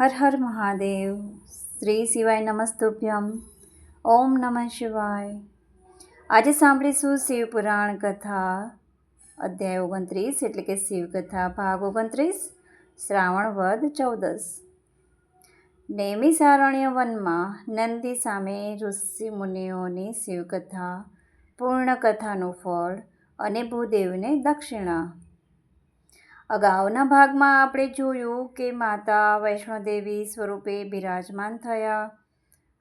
હર હર મહાદેવ. શ્રી શિવાય નમસ્તુભ્યમ. ઓમ નમઃ શિવાય. આજે સાંભળીશું શિવપુરાણ કથા, અધ્યાય ઓગણત્રીસ એટલે કે શિવકથા ભાગ ઓગણત્રીસ, શ્રાવણ વદ ચૌદસ. નૈમિષારણ્ય વનમાં નંદી સામે ઋષિ મુનિઓની શિવકથા પૂર્ણ કથાનું ફળ અને ભૂદેવને દક્ષિણા. અગાઉના ભાગમાં આપણે જોયું કે માતા વૈષ્ણોદેવી સ્વરૂપે બિરાજમાન થયા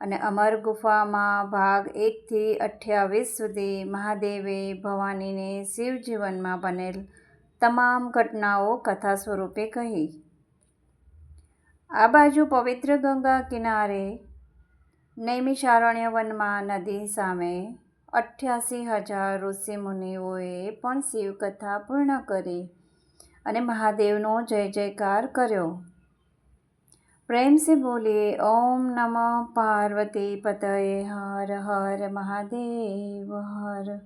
અને અમર ગુફામાં ભાગ એકથી અઠ્યાવીસ સુધી મહાદેવે ભવાનીને શિવજીવનમાં બનેલ તમામ ઘટનાઓ કથા સ્વરૂપે કહી. આ બાજુ પવિત્ર ગંગા કિનારે નૈમિષારણ્ય વનમાં નદી સામે અઠ્યાસી હજાર ઋષિમુનિઓએ પણ શિવકથા પૂર્ણ કરી અને મહાદેવનો જય જયકાર કર્યો. પ્રેમ બોલીએ, ઓમ નમઃ પાર્વતી પતયે, હર હર મહાદેવ, હર.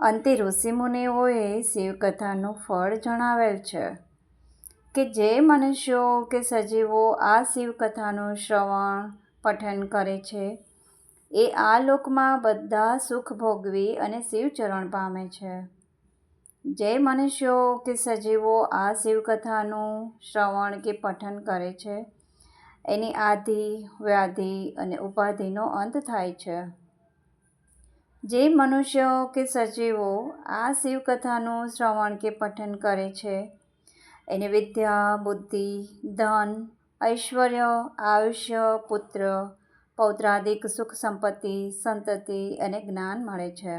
અંતે ઋષિમુનિઓએ શિવકથાનું ફળ જણાવેલ છે કે જે મનુષ્યો કે સજીવો આ શિવકથાનું શ્રવણ, પઠન કરે છે, એ આ લોકમાં બધા સુખ ભોગવી અને શિવચરણ પામે છે. જે મનુષ્યો કે સજીવો આ શિવકથાનું શ્રવણ કે પઠન કરે છે, એની આધિ, વ્યાધિ અને ઉપાધિનો અંત થાય છે. જે મનુષ્યો કે સજીવો આ શિવકથાનું શ્રવણ કે પઠન કરે છે, એને વિદ્યા, બુદ્ધિ, ધન, ઐશ્વર્ય, આયુષ્ય, પુત્ર, પૌત્રાદિક સુખ સંપત્તિ, સંતતિ અને જ્ઞાન મળે છે.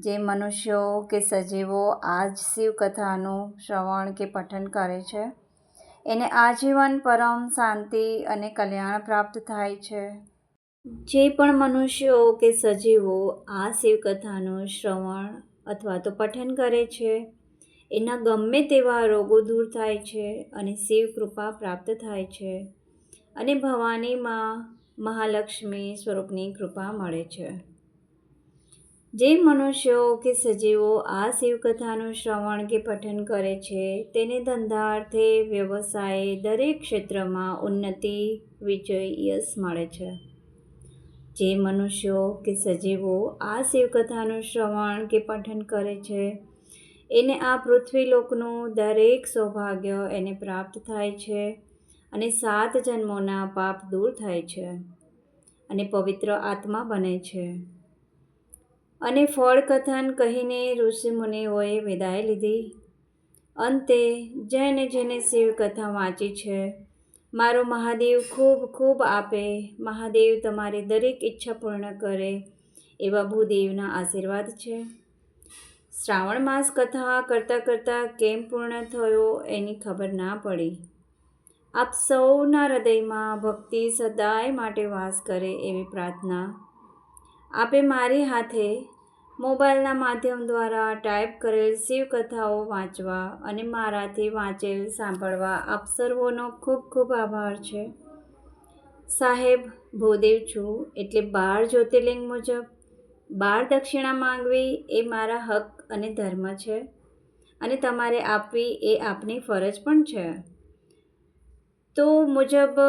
જે મનુષ્યો કે સજીવો આ જ શિવકથાનું શ્રવણ કે પઠન કરે છે, એને આજીવન, પરમ શાંતિ અને કલ્યાણ પ્રાપ્ત થાય છે. જે પણ મનુષ્યો કે સજીવો આ શિવકથાનું શ્રવણ અથવા તો પઠન કરે છે, એના ગમે તેવા રોગો દૂર થાય છે અને શિવ કૃપા પ્રાપ્ત થાય છે અને ભવાનીમાં મહાલક્ષ્મી સ્વરૂપની કૃપા મળે છે. જે મનુષ્યો કે સજીવો આ શિવકથાનું શ્રવણ કે પઠન કરે છે, તેને ધંધાર્થે વ્યવસાય દરેક ક્ષેત્રમાં ઉન્નતિ, વિજય, યશ મળે છે. જે મનુષ્યો કે સજીવો આ શિવકથાનું શ્રવણ કે પઠન કરે છે, એને આ પૃથ્વીલોકનું દરેક સૌભાગ્ય એને પ્રાપ્ત થાય છે અને સાત જન્મોના પાપ દૂર થાય છે અને પવિત્ર આત્મા બને છે. અને ફળ કથન કહીને ઋષિમુનિઓએ વિદાય લીધી. અંતે, જેને જેને શિવકથા વાંચી છે, મારો મહાદેવ ખૂબ ખૂબ આપે, મહાદેવ તમારી દરેક ઈચ્છા પૂર્ણ કરે, એવા ભૂદેવના આશીર્વાદ છે. શ્રાવણ માસ કથા કરતાં કરતાં કેમ પૂર્ણ થયો એની ખબર ના પડી. આપ સૌના હૃદયમાં ભક્તિ સદાય માટે વાસ કરે એવી પ્રાર્થના આપે મારી હાથે મોબાઈલના માધ્યમ દ્વારા ટાઈપ કરેલ શિવકથાઓ વાંચવા અને મારાથી વાંચેલ સાંભળવા આપ સર્વોનો ખૂબ ખૂબ આભાર છે. સાહેબ, ભૂદેવ છું એટલે બાર જ્યોતિર્લિંગ મુજબ. બાર દક્ષિણા માંગવી એ મારા હક અને ધર્મ છે અને તમારે આપવી એ આપની ફરજ પણ છે. તો મુજબ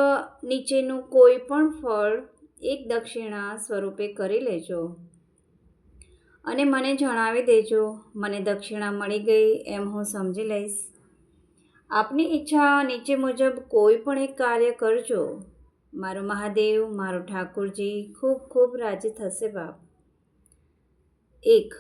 નીચેનું કોઈ પણ ફળ એક દક્ષિણા સ્વરૂપે કરી લેજો. અને મને જણાવી દેજો, મને દક્ષિણા મળી ગઈ એમ હું સમજી લઈશ. આપની ઈચ્છા નીચે મુજબ કોઈ પણ એક કાર્ય કરજો. મારો મહાદેવ, મારો ઠાકુરજી ખૂબ ખૂબ રાજી થશે બાપ. એક,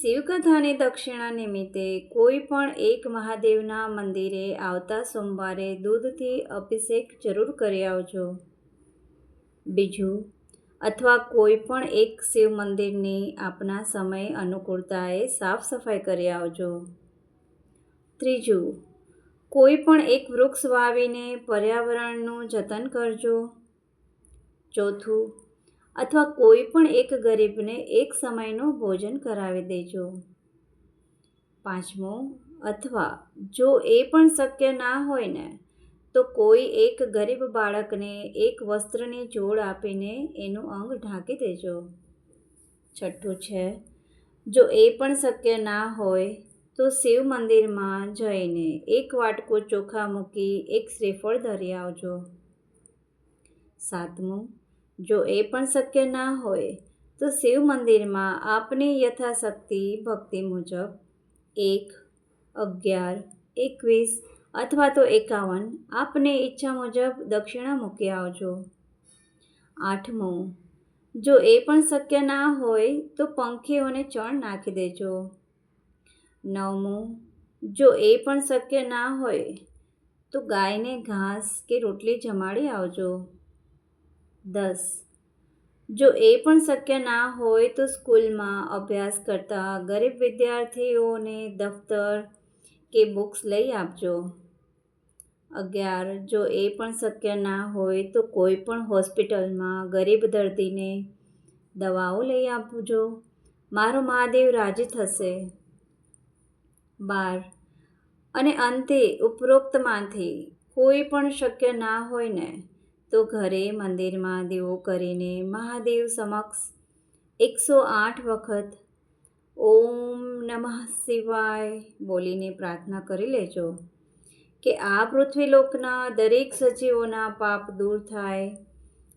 શિવકથાની દક્ષિણા નિમિત્તે કોઈ પણ એક મહાદેવના મંદિરે આવતા સોમવારે દૂધથી અભિષેક જરૂર કરી આવજો. બીજું, અથવા કોઈ પણ એક શિવ મંદિરની આપના સમય અનુકૂળતાએ સાફ સફાઈ કરી આવજો. ત્રીજું, કોઈ પણ એક વૃક્ષ વાવીને પર્યાવરણનું જતન કરજો. ચોથું, અથવા કોઈ પણ એક ગરીબને એક સમયનું ભોજન કરાવી દેજો. પાંચમું, અથવા જો એ પણ શક્ય ના હોય ને તો કોઈ એક ગરીબ બાળકને એક વસ્ત્રની જોડ આપીને એનું અંગ ઢાંકી દેજો. છઠ્ઠું છે, જો એ પણ શક્ય ના હોય, તો શિવ મંદિરમાં જઈને એક વાટકો ચોખા મૂકી એક શ્રીફળ ધરી આવજો. સાતમું, જો એ પણ શક્ય ના હોય, તો શિવ મંદિરમાં આપની યથાશક્તિ ભક્તિ મુજબ એક, અગિયાર, એકવીસ અથવા તો એકાવન. આપને ઈચ્છા મુજબ દક્ષિણા મૂકી આવજો. આઠમું. જો એ પણ શક્ય ના હોય તો પંખીઓને ચણ નાખી દેજો. નવમું. જો એ પણ શક્ય ના હોય તો ગાયને ઘાસ કે રોટલી જમાડી આવજો. દસ. જો એ પણ શક્ય ના હોય તો સ્કૂલમાં અભ્યાસ કરતા ગરીબ વિદ્યાર્થીઓને દફતર કે બુક્સ લઈ આપજો. અગિયાર, જો એ પણ શક્ય ના હોય તો કોઈ પણ હોસ્પિટલમાં ગરીબ દર્દીને દવાઓ લઈ આપજો. મારો મહાદેવ રાજી થશે. બાર, અને અંતે ઉપરોક્તમાંથી કોઈ પણ શક્ય ના હોય ને તો ઘરે મંદિરમાં દીવો કરીને મહાદેવ સમક્ષ એકસો આઠ વખત ઓમ નમઃ શિવાય બોલીને પ્રાર્થના કરી લેજો કે આ પૃથ્વીલોકના દરેક સજીવોના પાપ દૂર થાય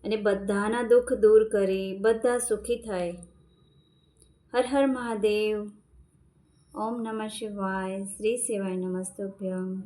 અને બધાના દુઃખ દૂર કરી બધા સુખી થાય. હર હર મહાદેવ. ઓમ નમઃ શિવાય. શ્રી શિવાય નમસ્તુભ્યમ.